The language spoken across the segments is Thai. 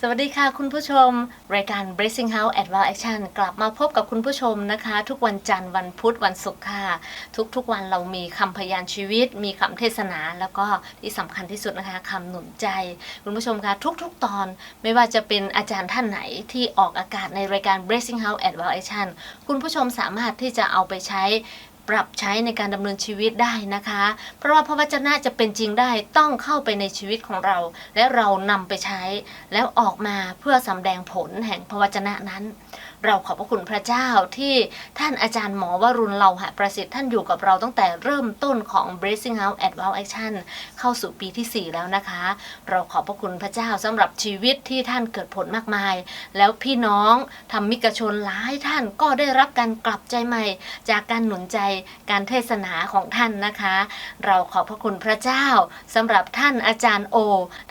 สวัสดีค่ะคุณผู้ชม รายการ Bracing House a d v a n c e Action กลับมาพบกับคุณผู้ชมนะคะ ทุกวันจันทร์วันพุธวันศุกร์ค่ะ ทุกๆวันเรามีคำพยานชีวิต มีคำเทศนาแล้วก็ที่สำคัญที่สุดนะคะคำหนุนใจ คุณผู้ชมคะทุกๆตอนไม่ว่าจะเป็นอาจารย์ท่านไหนที่ออกอากาศในรายการ Bracing House a d v a n c e Action คุณผู้ชมสามารถที่จะเอาไปใช้ ปรับใช้ในการดำเนินชีวิตได้นะคะ เพราะว่าพระวจนะจะเป็นจริงได้ต้องเข้าไปในชีวิตของเรา และเรานำไปใช้ แล้วออกมาเพื่อสำแดงผลแห่งพระวจนะนั้น เราขอบพระคุณพระเจ้าที่ท่านอาจารย์หมอวรุณเราหะประสิทธิ์ท่านอยู่กับเราตั้งแต่เริ่มต้นของ Bracing House a d v a n c e Action เข้าสู่ปีที่ 4 แล้วนะคะ เราขอบพระคุณพระเจ้าสำหรับชีวิตที่ท่านเกิดผลมากมาย แล้วพี่น้องธรรมิกชนหลายท่านก็ได้รับการกลับใจใหม่ จากการหนุนใจการเทศนาของท่านนะคะ เราขอบพระคุณพระเจ้าสำหรับท่านอาจารย์โอ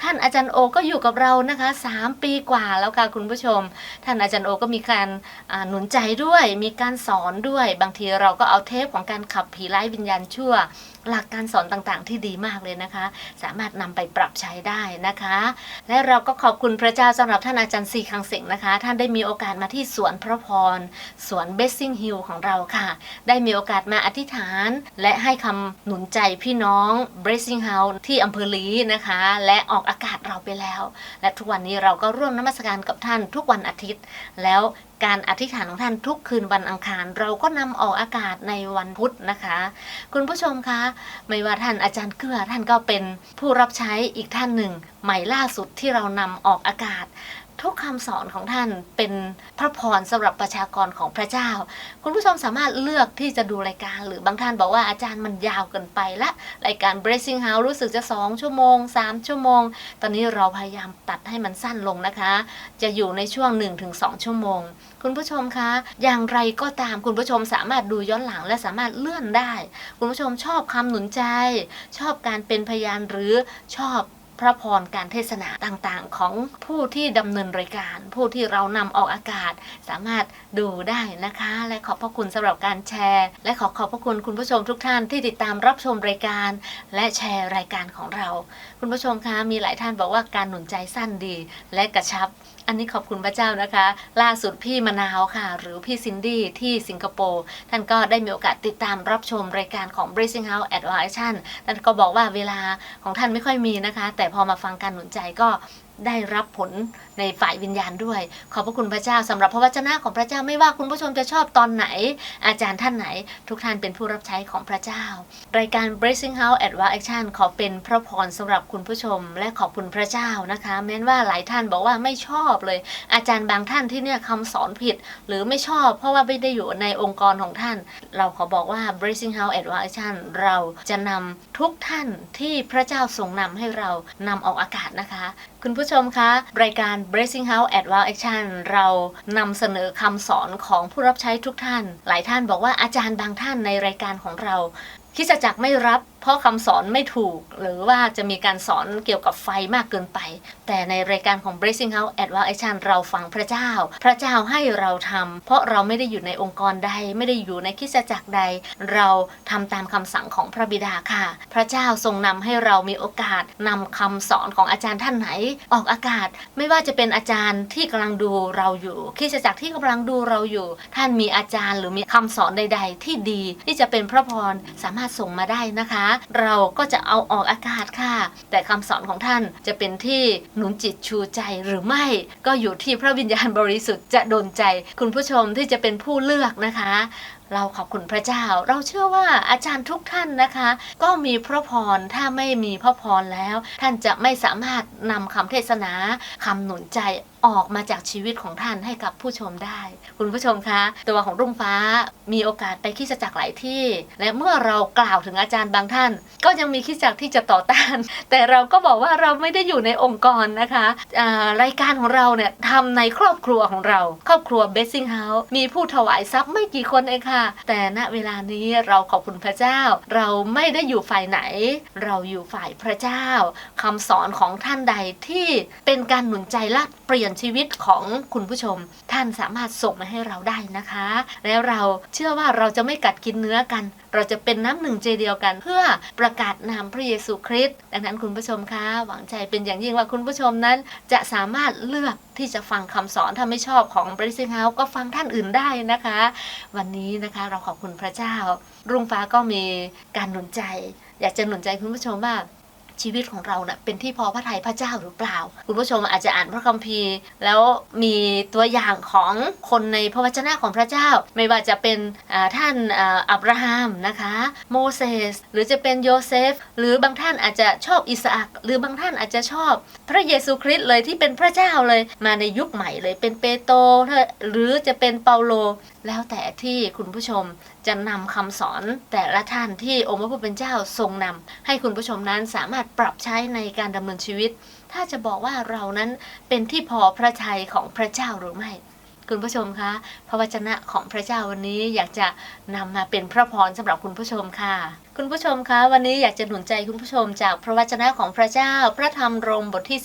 ท่านอาจารย์โอก็อยู่กับเรานะคะ 3 ปีกว่าแล้วค่ะคุณผู้ชม ท่านอาจารย์โอก็มีการหนุนใจด้วย มีการสอนด้วย บางทีเราก็เอาเทปของการขับผีไล่วิญญาณชั่ว หลักการสอนต่างๆ ที่ดีมากเลยนะคะ สามารถนำไปปรับใช้ได้นะคะ และเราก็ขอบคุณพระเจ้าสำหรับท่านอาจารย์ซีคังเสงนะคะ ท่านได้มีโอกาสมาที่สวนพระพร สวนเบสซิงฮิลของเราค่ะ ได้มีโอกาสมาอธิษฐาน และให้คำหนุนใจพี่น้อง b r a c i n g House ที่อำเภอลีนะคะ และออกอากาศเราไปแล้ว และทุกวันนี้เราก็ร่วมนมัสการกับท่านทุกวันอาทิตย์ แล้วการอธิษฐานของท่านทุกคืนวันอังคาร เราก็นำออกอากาศในวันพุธนะคะ คุณผู้ชมคะไม่ว่าท่านอาจารย์เกื้อท่านก็เป็นผู้รับใช้อีกท่านหนึ่งใหม่ล่าสุดที่เรานำออกอากาศ ทุกคำสอนของท่านเป็นพระพรสำหรับประชากรของพระเจ้า คุณผู้ชมสามารถเลือกที่จะดูรายการหรือบางท่านบอกว่าอาจารย์มันยาวเกินไปละ รายการ Bracing House รู้สึกจะ 2 ชั่วโมง 3 ชั่วโมง ตอนนี้เราพยายามตัดให้มันสั้นลงนะคะ จะอยู่ในช่วง 1-2 ชั่วโมง คุณผู้ชมคะ อย่างไรก็ตามคุณผู้ชมสามารถดูย้อนหลังและสามารถเลื่อนได้ คุณผู้ชมชอบคำหนุนใจ ชอบการเป็นพยานหรือชอบ พระพรการเทศนาต่างๆ ของผู้ที่ดำเนินรายการ ผู้ที่เรานำออกอากาศ สามารถดูได้นะคะ และขอบพระคุณสำหรับการแชร์ และขอขอบพระคุณคุณผู้ชมทุกท่านที่ติดตามรับชมรายการ และแชร์รายการของเรา คุณผู้ชมคะมีหลายท่านบอกว่าการหนุนใจสั้นดีและกระชับ อันนี้ขอบคุณพระเจ้านะคะ ล่าสุดพี่มะนาวค่ะ หรือพี่ซินดี้ที่สิงคโปร์ท่านก็ได้มีโอกาสติดตามรับชมรายการของ Bracing House Advision ท่านก็บอกว่าเวลาของท่านไม่ค่อยมีนะคะ แต่พอมาฟังการหนุนใจก็ ได้รับผลในฝ่ายวิญญาณด้วย ขอบพระคุณพระเจ้าสำหรับพระวจนะของพระเจ้าไม่ว่าคุณผู้ชมจะชอบตอนไหน อาจารย์ท่านไหน ทุกท่านเป็นผู้รับใช้ของพระเจ้า รายการ Bracing House a d v a n c e Action ขอเป็นพระพรสำหรับคุณผู้ชม และขอบคุณพระเจ้านะคะ แม้ว่าหลายท่านบอกว่าไม่ชอบเลย อาจารย์บางท่านที่เนี่ยคำสอนผิด หรือไม่ชอบ เพราะว่าไม่ได้อยู่ในองค์กรของท่าน เราขอบอกว่า Bracing House a d v a n c e Action เราจะนำทุกท่านที่พระเจ้าทรงนำให้เรานำออกอากาศนะคะ คุณผูู้้ชมคะ รายการ Bracing House a d v a n c e Action เรานำเสนอคำสอนของผู้รับใช้ทุกท่าน หลายท่านบอกว่าอาจารย์บางท่านในรายการของเราคิดจักไม่รับ เพราะคำสอนไม่ถูกหรือว่าจะมีการสอนเกี่ยวกับไฟมากเกินไป แต่ในรายการของ Bracing House a d v a n c e Action เราฟังพระเจ้า พระเจ้าให้เราทำเพราะเราไม่ได้อยู่ในองค์กรใด ไม่ได้อยู่ในคริดจักรใด เราทำตามคำสั่งของพระบิดาค่ะ พระเจ้าทรงนำให้เรามีโอกาสนำคำสอนของอาจารย์ท่านไหน ออกอากาศ ไม่ว่าจะเป็นอาจารย์ที่กำลังดูเราอยู่คริดจักรที่กำลังดูเราอยู่ ท่านมีอาจารย์หรือมีคำสอนใด ๆ ที่ดีที่จะเป็นพระพรสามารถส่งมาได้นะคะเราก็จะเอาออกอากาศค่ะ แต่คำสอนของท่านจะเป็นที่หนุนจิตชูใจหรือไม่ ก็อยู่ที่พระวิญญาณบริสุทธิ์จะโดนใจ คุณผู้ชมที่จะเป็นผู้เลือกนะคะเราขอบคุณพระเจ้า เราเชื่อว่าอาจารย์ทุกท่านนะคะ ก็มีพระพร ถ้าไม่มีพระพรแล้ว ท่านจะไม่สามารถนำคำเทศนาคำหนุนใจ ออกมาจากชีวิตของท่านให้กับผู้ชมได้ คุณผู้ชมคะ ตัวของรุ่งฟ้ามีโอกาสไปคิดจักรหลายที่ และเมื่อเรากล่าวถึงอาจารย์บางท่าน ก็ยังมีคิดจักที่จะต่อต้าน แต่เราก็บอกว่าเราไม่ได้อยู่ในองค์กรนะคะรายการของเราเนี่ยทำในครอบครัวของเรา ครอบครัว b e s s i n g House มีผู้ถวายทรัพย์ไม่กี่คนเองค่ะ แต่ณเวลานี้เราขอบคุณพระเจ้า เราไม่ได้อยู่ฝ่ายไหน เราอยู่ฝ่ายพระเจ้าคำสอนของท่านใดที่เป็นการหนุนใจและเปลี่ยนชีวิตของคุณผู้ชม ท่านสามารถส่งมาให้เราได้นะคะ แล้วเราเชื่อว่าเราจะไม่กัดกินเนื้อกัน เราจะเป็นน้ำหนึ่งใจเดียวกัน เพื่อประกาศนามพระเยซูคริสต์ดังนั้นคุณผู้ชมคะหวังใจเป็นอย่างยิ่งว่าคุณผู้ชมนั้น จะสามารถเลือกที่จะฟังคำสอนถ้าไม่ชอบของ b r i s i n g House ก็ฟังท่านอื่นได้นะคะ วันนี้นะคะเราขอบคุณพระเจ้า รุ่งฟ้าก็มีการหนุนใจ อยากจะหนุนใจคุณผู้ชมว่า ชีวิตของเราเนะ่ะเป็นที่พอพระทัยพระเจ้าหรือเปล่า คุณผู้ชมอาจจะอ่านพระคัมภีร์ แล้วมีตัวอย่างของคนในพระวจนะของพระเจ้า ไม่ว่าจะเป็นท่านอับราฮัมนะคะ โมเสสหรือจะเป็นโยเซฟ หรือบางท่านอาจจะชอบอิสอักหรือบางท่านอาจจะชอบ พระเยซูคริสต์เลยที่เป็นพระเจ้าเลยมาในยุคใหม่เลยเป็นเปโตรหรือจะเป็นเปาโล แล้วแต่ที่คุณผู้ชมจะนำคำสอนแต่ละท่านที่องค์พระผู้เป็นเจ้าทรงนำให้คุณผู้ชมนั้นสามารถปรับใช้ในการดำเนินชีวิต ถ้าจะบอกว่าเรานั้นเป็นที่พอพระทัยของพระเจ้าหรือไม่ คุณผู้ชมคะพระวจนะของพระเจ้าวันนี้อยากจะนำมาเป็นพระพรสำหรับคุณผู้ชมค่ะ คุณผู้ชมคะวันนี้อยากจะหนุนใจคุณผู้ชมจากพระวจนะของพระเจ้า พระธรรมรมบทที่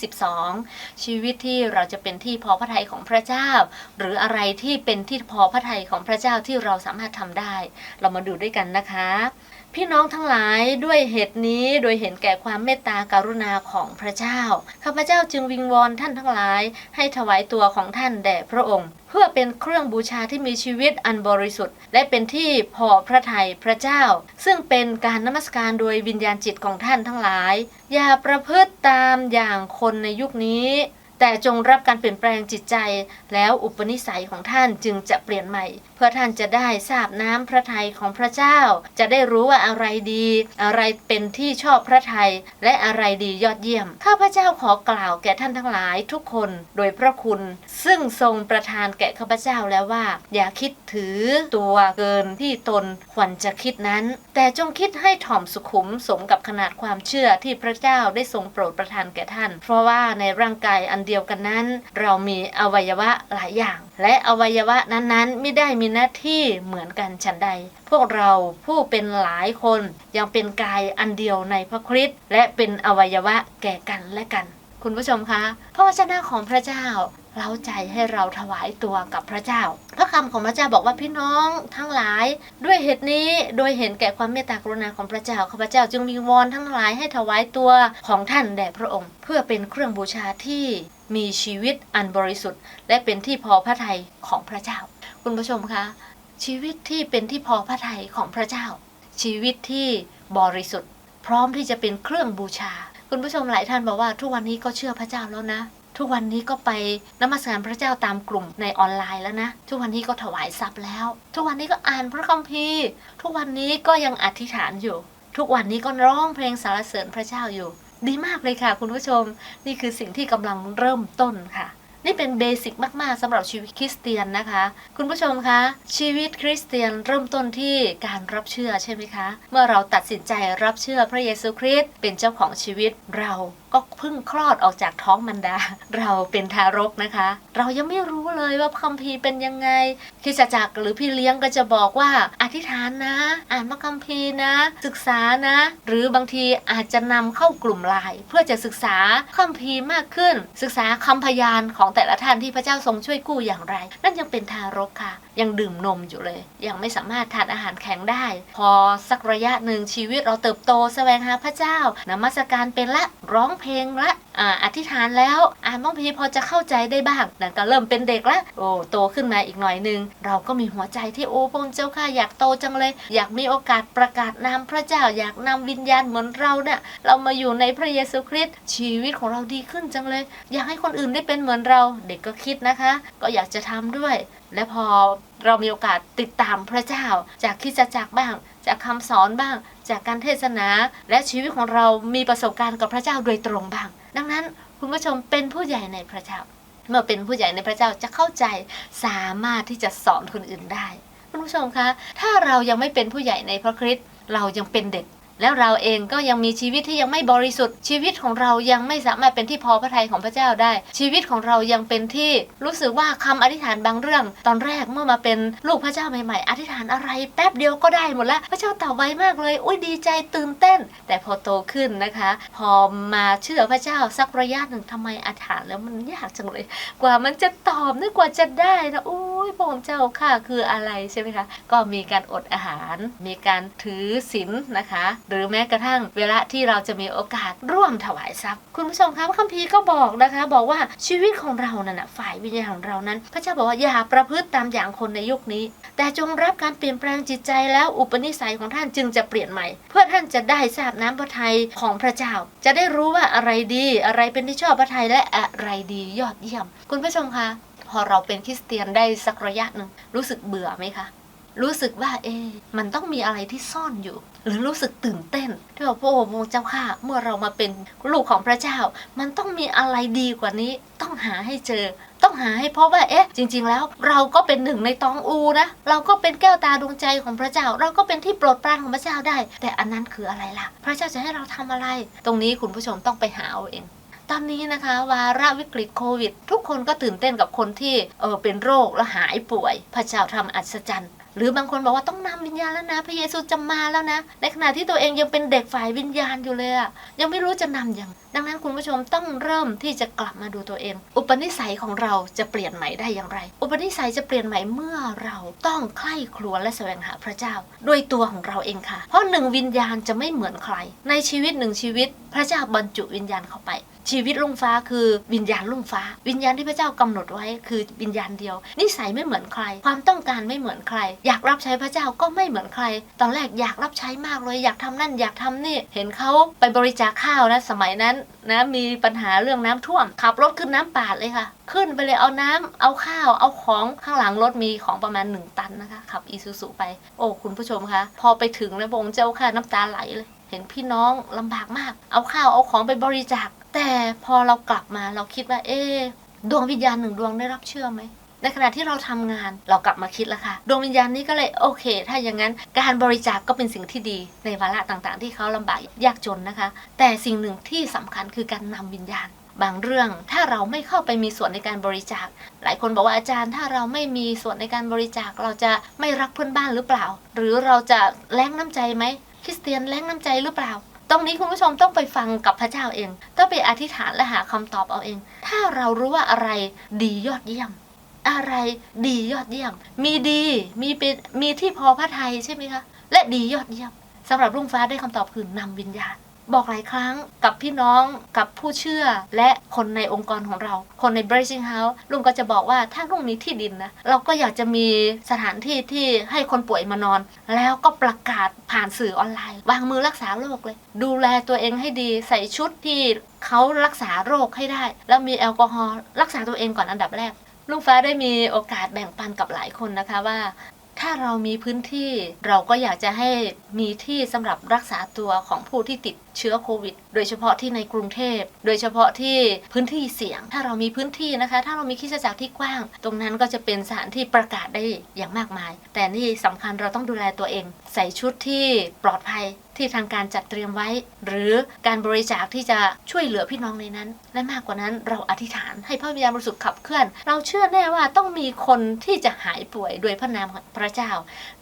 12 ชีวิตที่เราจะเป็นที่พอพระทัยของพระเจ้า หรืออะไรที่เป็นที่พอพระทัยของพระเจ้าที่เราสามารถทำได้ เรามาดูด้วยกันนะคะ พี่น้องทั้งหลายด้วยเหตุนี้โดยเห็นแก่ความเมตตาการุณาของพระเจ้าข้าพเจ้าจึงวิงวอนท่านทั้งหลาย ให้ถวายตัวของท่านแด่พระองค์ เพื่อเป็นเครื่องบูชาที่มีชีวิตอันบริสุทธิ์ และเป็นที่พอพระทัยพระเจ้า ซึ่งเป็นการนมัสการโดยวิญญาณจิตของท่านทั้งหลาย อย่าประพฤติตามอย่างคนในยุคนี้ แต่จงรับการเปลี่ยนแปลงจิตใจ แล้วอุปนิสัยของท่านจึงจะเปลี่ยนใหม่ เพื่อท่านจะได้ทราบน้ำพระทัยของพระเจ้า จะได้รู้ว่าอะไรดี อะไรเป็นที่ชอบพระทัยและอะไรดียอดเยี่ยม ข้าพเจ้าขอกล่าวแก่ท่านทั้งหลายทุกคนโดยพระคุณ ซึ่งทรงประทานแก่ข้าพเจ้าแล้วว่า อย่าคิดถือตัวเกินที่ตนควรจะคิดนั้น แต่จงคิดให้ถ่อมสุขุมสมกับขนาดความเชื่อที่พระเจ้าได้ทรงโปรดประทานแก่ท่าน เพราะว่าในร่างกายอันเดียวกันนั้น เรามีอวัยวะหลายอย่าง และอวัยวะนั้นๆ ไม่ได้มีหน้าที่เหมือนกันฉันใด พวกเราผู้เป็นหลายคนยังเป็นกายอันเดียวในพระคริสต์และเป็นอวัยวะแก่กันและกัน คุณผู้ชมคะพระวจนะของพระเจ้า เล้าใจให้เราถวายตัวกับพระเจ้า พระคำของพระเจ้าบอกว่าพี่น้องทั้งหลาย ด้วยเหตุนี้โดยเห็นแก่ความเมตตากรุณาของพระเจ้าข้าพเจ้าจึงมีวอนทั้งหลายให้ถวายตัวของท่านแด่พระองค์ เพื่อเป็นเครื่องบูชาที่มีชีวิตอันบริสุทธิ์ และเป็นที่พอพระทัยของพระเจ้า คุณผู้ชมคะชีวิตที่เป็นที่พอพระทัยของพระเจ้า ชีวิตที่บริสุทธิ์ พร้อมที่จะเป็นเครื่องบูชา คุณผู้ชมหลายท่านบอกว่าทุกวันนี้ก็เชื่อพระเจ้าแล้วนะ ทุกวันนี้ก็ไปนมัสการพระเจ้าตามกลุ่มในออนไลน์แล้วนะ ทุกวันนี้ก็ถวายทรัพย์แล้ว ทุกวันนี้ก็อ่านพระคัมภีร์ ทุกวันนี้ก็ยังอธิษฐานอยู่ ทุกวันนี้ก็ร้องเพลงสรรเสริญพระเจ้าอยู่ ดีมากเลยค่ะ คุณผู้ชม นี่คือสิ่งที่กำลังเริ่มต้นค่ะ นี่เป็นเบสิกมากๆสำหรับชีวิตคริสเตียนนะคะ คุณผู้ชมคะชีวิตคริสเตียนเริ่มต้นที่การรับเชื่อใช่ไหมคะ เมื่อเราตัดสินใจรับเชื่อพระเยซูคริสต์เป็นเจ้าของชีวิตเรา ก็เพิ่งคลอดออกจากท้องมันดา เราเป็นทารกนะคะ เรายังไม่รู้เลยว่าคัมภีร์เป็นยังไงคริสจักรหรือพี่เลี้ยงก็จะบอกว่าอธิษฐานนะ อ่านพระคัมภีร์นะ ศึกษานะ หรือบางทีอาจจะนำเข้ากลุ่มไลน์เพื่อจะศึกษาคัมภีร์มากขึ้น ศึกษาคำพยานของแต่ละท่านที่พระเจ้าทรงช่วยกู้อย่างไร นั่นยังเป็นทารกค่ะยังดื่มนมอยู่เลย ยังไม่สามารถทานอาหารแข็งได้ พอสักระยะหนึ่งชีวิตเราเติบโตแสวงหาพระเจ้านมัสการเป็นละร้องเพลงละอธิษฐานแล้วอ่านบางพีพอจะเข้าใจได้บ้างนั่ก็เริ่มเป็นเด็กละโอ้โตขึ้นมาอีกหน่อยหนึง เราก็มีหัวใจที่โอ้พระเจ้าข้าอยากโตจังเลย อยากมีโอกาสประกาศนามพระเจ้าอยากนำวิญญาณเหมือนเราเนี่ยเรามาอยู่ในพระเยซูคริสต์ชีวิตของเราดีขึ้นจังเลย อยากให้คนอื่นได้เป็นเหมือนเรา เด็กก็คิดนะคะ ก็อยากจะทำด้วย และพอเรามีโอกาสติดตามพระเจ้า จากคริสตจักบ้าง จากคำสอนบ้าง จากการเทศนา และชีวิตของเรามีประสบการณ์กับพระเจ้าโดยตรงบ้าง ดังนั้นคุณผู้ชมเป็นผู้ใหญ่ในพระเจ้า เมื่อเป็นผู้ใหญ่ในพระเจ้าจะเข้าใจสามารถที่จะสอนคนอื่นได้ คุณผู้ชมคะ ถ้าเรายังไม่เป็นผู้ใหญ่ในพระคริสต์เรายังเป็นเด็ก แล้วเราเองก็ยังมีชีวิตที่ยังไม่บริสุทธิ์ ชีวิตของเรายังไม่สามารถเป็นที่พอพระทัยของพระเจ้าได้ ชีวิตของเรายังเป็นที่รู้สึกว่าคำอธิษฐานบางเรื่อง ตอนแรกเมื่อมาเป็นลูกพระเจ้าใหม่ๆ อธิษฐานอะไรแป๊บเดียวก็ได้หมดแล้ว พระเจ้าตอบไวมากเลย อุ้ยดีใจตื่นเต้น แต่พอโตขึ้นนะคะ พอมาเชื่อพระเจ้าสักระยะหนึ่งทำไมอธิษฐานแล้วมันยากจังเลย กว่ามันจะตอบนึกกว่าจะได้นะโอ้ยพระองค์เจ้าค่ะคืออะไรใช่ไหมคะ ก็มีการอดอาหาร มีการถือศีลนะคะหรือแม้กระทั่งเวลาที่เราจะมีโอกาสร่วมถวายทรัพย์ คุณผู้ชมคะพระคัมภีร์ก็บอกนะคะ บอกว่าชีวิตของเรานั่นนะฝ่ายวิญญาณของเรานั้น พระเจ้าบอกว่าอย่าประพฤติตามอย่างคนในยุคนี้ แต่จงรับการเปลี่ยนแปลงจิตใจแล้วอุปนิสัยของท่านจึงจะเปลี่ยนใหม่ เพื่อท่านจะได้ทราบน้ำพระทัยของพระเจ้า จะได้รู้ว่าอะไรดี อะไรเป็นที่ชอบพระทัยและอะไรดียอดเยี่ยม คุณผู้ชมคะพอเราเป็นคริสเตียนได้สักระยะหนึ่งรู้สึกเบื่อไหมคะ รู้สึกว่าเอ มันต้องมีอะไรที่ซ่อนอยู่ หรือรู้สึกตื่นเต้น ที่บอกพระองค์เจ้าค่ะเมื่อเรามาเป็นลูกของพระเจ้า มันต้องมีอะไรดีกว่านี้ ต้องหาให้เจอ ต้องหาให้พบว่าเอ๊ะ จริง ๆ แล้วเราก็เป็นหนึ่งในตองอูนะ เราก็เป็นแก้วตาดวงใจของพระเจ้า เราก็เป็นที่โปรดปรานของพระเจ้าได้ แต่อันนั้นคืออะไรล่ะ พระเจ้าจะให้เราทำอะไร ตรงนี้คุณผู้ชมต้องไปหาเอาเองตอนนี้นะคะวาระวิกฤตโควิด ทุกคนก็ตื่นเต้นกับคนที่เออเป็นโรคแล้วหายป่วย พระเจ้าทำอัศจรรย์ หรือบางคนบอกว่าต้องนำวิญญาณแล้วนะ พระเยซูจะมาแล้วนะ ในขณะที่ตัวเองยังเป็นเด็กฝ่ายวิญญาณอยู่เลยอะยังไม่รู้จะนำอย่างดังนั้นคุณผู้ชมต้องเริ่มที่จะกลับมาดูตัวเอง อุปนิสัยของเราจะเปลี่ยนใหม่ได้อย่างไร อุปนิสัยจะเปลี่ยนใหม่เมื่อเราต้องใคร่ครวญและแสวงหาพระเจ้า ด้วยตัวของเราเองค่ะ เพราะหนึ่งวิญญาณจะไม่เหมือนใคร ในชีวิตหนึ่งชีวิต พระเจ้าบรรจุวิญญาณเข้าไป ชีวิตลุงฟ้าคือวิญญาณลุงฟ้า วิญญาณที่พระเจ้ากำหนดไว้คือวิญญาณเดียว นิสัยไม่เหมือนใคร ความต้องการไม่เหมือนใคร อยากรับใช้พระเจ้าก็ไม่เหมือนใคร ตอนแรกอยากรับใช้มากเลยอยากทำนั่นอยากทำนี่ เห็นเขาไปบริจาคข้าวนะสมัยนั้นนะมีปัญหาเรื่องน้ำท่วม ขับรถขึ้นน้ำป่าเลยค่ะ ขึ้นไปเลยเอาน้ำเอาข้าว เอาของข้างหลังรถมีของประมาณ 1 ตันนะคะขับอีซูซูไป โอ้คุณผู้ชมคะพอไปถึงแล้วพระองค์เจ้าค่ะน้ำตาไหลเลย เห็นพี่น้องลำบากมาก เอาข้าวเอาของไปบริจาค แต่พอเรากลับมาเราคิดว่า เอ๊ดวงวิญญาณหนึ่งดวงได้รับเชื่อไหม ในขณะที่เราทำงานเรากลับมาคิดแล้วค่ะ ดวงวิญญาณนี้ก็เลยโอเค ถ้าอย่างนั้นการบริจาคกก็เป็นสิ่งที่ดีในวาระต่างๆ ที่เขาลำบากยากจนนะคะ แต่สิ่งหนึ่งที่สำคัญคือการนำวิญญาณบางเรื่องถ้าเราไม่เข้าไปมีส่วนในการบริจาค หลายคนบอกว่าอาจารย์ถ้าเราไม่มีส่วนในการบริจาค เราจะไม่รักเพื่อนบ้านหรือเปล่า หรือเราจะแล้งน้ำใจไหมคริสเตียนแล้งน้ำใจหรือเปล่า ตรงนี้คุณผู้ชมต้องไปฟังกับพระเจ้าเอง ต้องไปอธิษฐานและหาคำตอบเอาเอง ถ้าเรารู้ว่าอะไรดียอดเยี่ยม อะไรดียอดเยี่ยม มีดีมีเป็นมีที่พอพระทัยใช่ไหมคะและดียอดเยี่ยมสำหรับลุงฟ้าได้คำตอบคือนำวิญญาณ บอกหลายครั้งกับพี่น้องกับผู้เชื่อและคนในองค์กรของเรา คนใน Bracing House ลุงก็จะบอกว่าถ้าลุงมีที่ดินนะ เราก็อยากจะมีสถานที่ที่ให้คนป่วยมานอน แล้วก็ประกาศผ่านสื่อออนไลน์ วางมือรักษาโรคเลย ดูแลตัวเองให้ดีใส่ชุดที่เขารักษาโรคให้ได้ แล้วมีแอลกอฮอล์รักษาตัวเองก่อนอันดับแรกลุงฟ้าได้มีโอกาสแบ่งปันกับหลายคนนะคะว่าถ้าเรามีพื้นที่เราก็อยากจะให้มีที่สำหรับรักษาตัวของผู้ที่ติดเชื้อโควิด โดยเฉพาะที่ในกรุงเทพ โดยเฉพาะที่พื้นที่เสี่ยง ถ้าเรามีพื้นที่นะคะ ถ้าเรามีคิดจักรที่กว้าง ตรงนั้นก็จะเป็นสถานที่ประกาศได้อย่างมากมาย แต่นี่สำคัญเราต้องดูแลตัวเอง ใส่ชุดที่ปลอดภัยที่ทางการจัดเตรียมไว้ หรือการบริจาคที่จะช่วยเหลือพี่น้องในนั้น และมากกว่านั้นเราอธิษฐานให้พระวิญญาณบริสุทธิ์ขับเคลื่อน เราเชื่อแน่ว่าต้องมีคนที่จะหายป่วยโดยพระนามพระเจ้า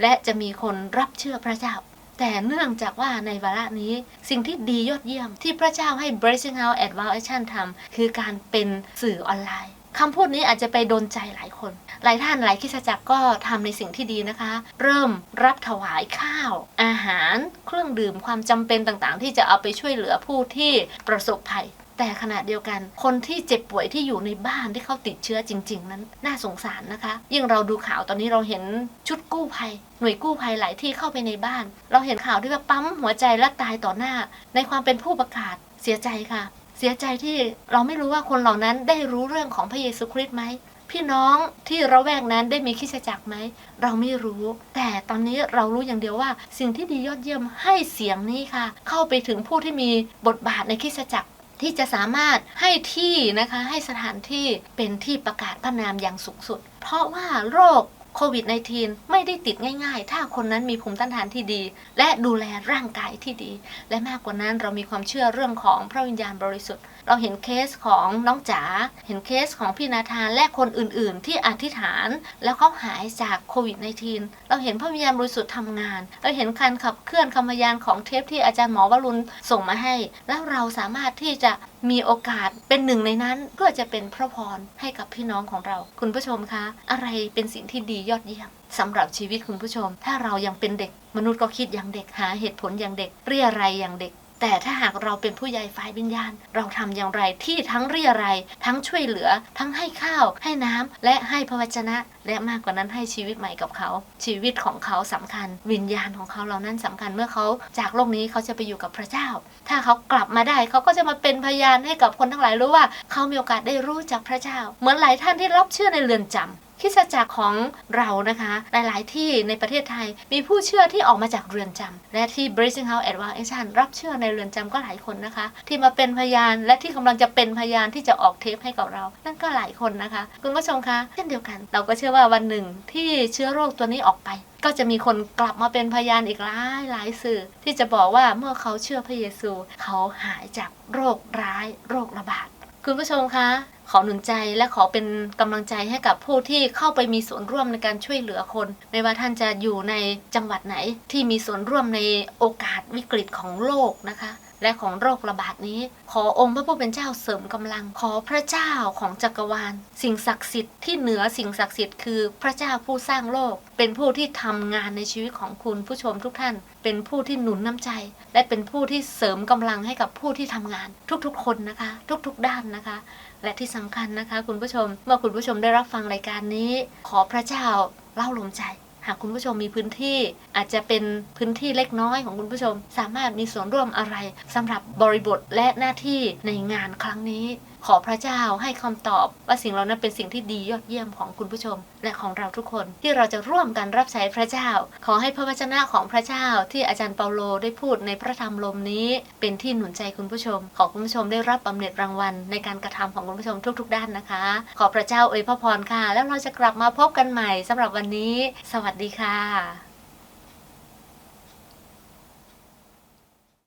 และจะมีคนรับเชื่อพระเจ้า แต่เนื่องจากว่าในวาระนี้สิ่งที่ดียอดเยี่ยม ที่พระเจ้าให้ Bracing House a d v a n c e Action ทำคือการเป็นสื่อออนไลน์คำพูดนี้อาจจะไปโดนใจหลายคน หลายท่านหลายคิสจักรก็ทำในสิ่งที่ดีนะคะ เริ่มรับถวายข้าว อาหาร เครื่องดื่มความจำเป็นต่างๆ ที่จะเอาไปช่วยเหลือผู้ที่ประสบภัย แต่ขณะเดียวกัน คนที่เจ็บป่วยที่อยู่ในบ้านที่เขาติดเชื้อจริง ๆ นั้น น่าสงสารนะคะ ยิ่งเราดูข่าวตอนนี้เราเห็นชุดกู้ภัย หน่วยกู้ภัยหลายที่เข้าไปในบ้าน เราเห็นข่าวที่ว่าปั๊มหัวใจและตายต่อหน้า ในความเป็นผู้ประกาศเสียใจค่ะ เสียใจที่เราไม่รู้ว่าคนเหล่านั้นได้รู้เรื่องของพระเยซูคริสต์ไหมพี่น้องที่ระแวกนั้นได้มีคริสตจักรไหม เราไม่รู้ แต่ตอนนี้เรารู้อย่างเดียวว่า สิ่งที่ดียอดเยี่ยมให้เสียงนี้ค่ะ เข้าไปถึงผู้ที่มีบทบาทในคริสตจักร ที่จะสามารถให้ที่นะคะให้สถานที่เป็นที่ประกาศพระนามอย่างสูงสุด เพราะว่าโรคโควิด -19 ไม่ได้ติดง่ายๆ ถ้าคนนั้นมีภูมิต้านทานที่ดี และดูแลร่างกายที่ดี และมากกว่านั้นเรามีความเชื่อเรื่องของพระวิญญาณบริสุทธิ์ เราเห็นเคสของน้องจ๋าเห็นเคสของพี่นาธานและคนอื่น ๆ ที่อธิษฐาน แล้วเขาหายจากโควิด -19 เราเห็นพระวิญญาณบริสุทธิ์ทำงาน เราเห็นการขับเคลื่อนคำพยานของเทปที่อาจารย์หมอวรุณส่งมาให้ แล้วเราสามารถที่จะมีโอกาสเป็นหนึ่งในนั้นเพื่อจะเป็นพระพรให้กับพี่น้องของเรา คุณผู้ชมคะ อะไรเป็นสิ่งที่ดียอดเยี่ยมสำหรับชีวิตคุณผู้ชม ถ้าเรายังเป็นเด็ก มนุษย์ก็คิดอย่างเด็กหาเหตุผลอย่างเด็กเรียอะไรอย่างเด็ก แต่ถ้าหากเราเป็นผู้ใหญ่ฝ่ายวิญญาณ เราทำอย่างไรที่ทั้งเรียอะไรยทั้งช่วยเหลือ ทั้งให้ข้าว ให้น้ำและให้พระวจนะ และมากกว่านั้นให้ชีวิตใหม่กับเขา ชีวิตของเขาสำคัญ วิญญาณของเขาเหล่านั้นสำคัญเมื่อเขาจากโลกนี้เขาจะไปอยู่กับพระเจ้า ถ้าเขากลับมาได้เขาก็จะมาเป็นพยานให้กับคนทั้งหลายรู้ว่า เขามีโอกาสได้รู้จักพระเจ้า เหมือนหลายท่านที่รับเชื่อในเรือนจำ คริดจักรของเรานะคะ หลาย ๆ ที่ในประเทศไทยมีผู้เชื่อที่ออกมาจากเรือนจำและที่ Bracing House Advanced Action รับเชื่อในเรือนจำก็หลายคนนะคะ ที่มาเป็นพยานและที่กำลังจะเป็นพยานที่จะออกเทปให้กับเรา นั่นก็หลายคนนะคะ คุณผู้ชมคะเช่นเดียวกัน เราก็เชื่อว่าวันหนึ่งที่เชื้อโรคตัวนี้ออกไปก็จะมีคนกลับมาเป็นพยานอีกหลายหลายสื่อ ที่จะบอกว่าเมื่อเขาเชื่อพระเยซู เขาหายจากโรคร้าย โรคระบาด คุณผู้ชมคะ ขอหนุนใจและขอเป็นกำลังใจให้กับผู้ที่เข้าไปมีส่วนร่วมในการช่วยเหลือคน ไม่ว่าท่านจะอยู่ในจังหวัดไหนที่มีส่วนร่วมในโอกาสวิกฤตของโลกนะคะและของโรคระบาดนี้ ขอองค์พระผู้เป็นเจ้าเสริมกำลัง ขอพระเจ้าของจักรวาล สิ่งศักดิ์สิทธิ์ที่เหนือสิ่งศักดิ์สิทธิ์คือพระเจ้าผู้สร้างโลก เป็นผู้ที่ทำงานในชีวิตของคุณผู้ชมทุกท่าน เป็นผู้ที่หนุนน้ำใจ และเป็นผู้ที่เสริมกำลังให้กับผู้ที่ทำงาน ทุกๆ คนนะคะ ทุกๆ ด้านนะคะ และที่สำคัญนะคะ คุณผู้ชม เมื่อคุณผู้ชมได้รับฟังรายการนี้ ขอพระเจ้าเล่าลมใจ หากคุณผู้ชมมีพื้นที่อาจจะเป็นพื้นที่เล็กน้อยของคุณผู้ชม สามารถมีส่วนร่วมอะไรสำหรับบริบทและหน้าที่ในงานครั้งนี้ขอพระเจ้าให้คำตอบ ว่าสิ่งเหล่านั้นเป็นสิ่งที่ดียอดเยี่ยมของคุณผู้ชม และของเราทุกคนที่เราจะร่วมกันรับใช้พระเจ้า ขอให้พระวจนะของพระเจ้าที่อาจารย์เปาโลได้พูดในพระธรรมลมนี้ เป็นที่หนุนใจคุณผู้ชม ขอคุณผู้ชมได้รับบำเหน็จรางวัล ในการกระทำของคุณผู้ชมทุก ๆ ด้านนะคะ ขอพระเจ้าอวยพระพรค่ะ แล้วเราจะกลับมาพบกันใหม่สำหรับวันนี้ สวัสดีค่ะ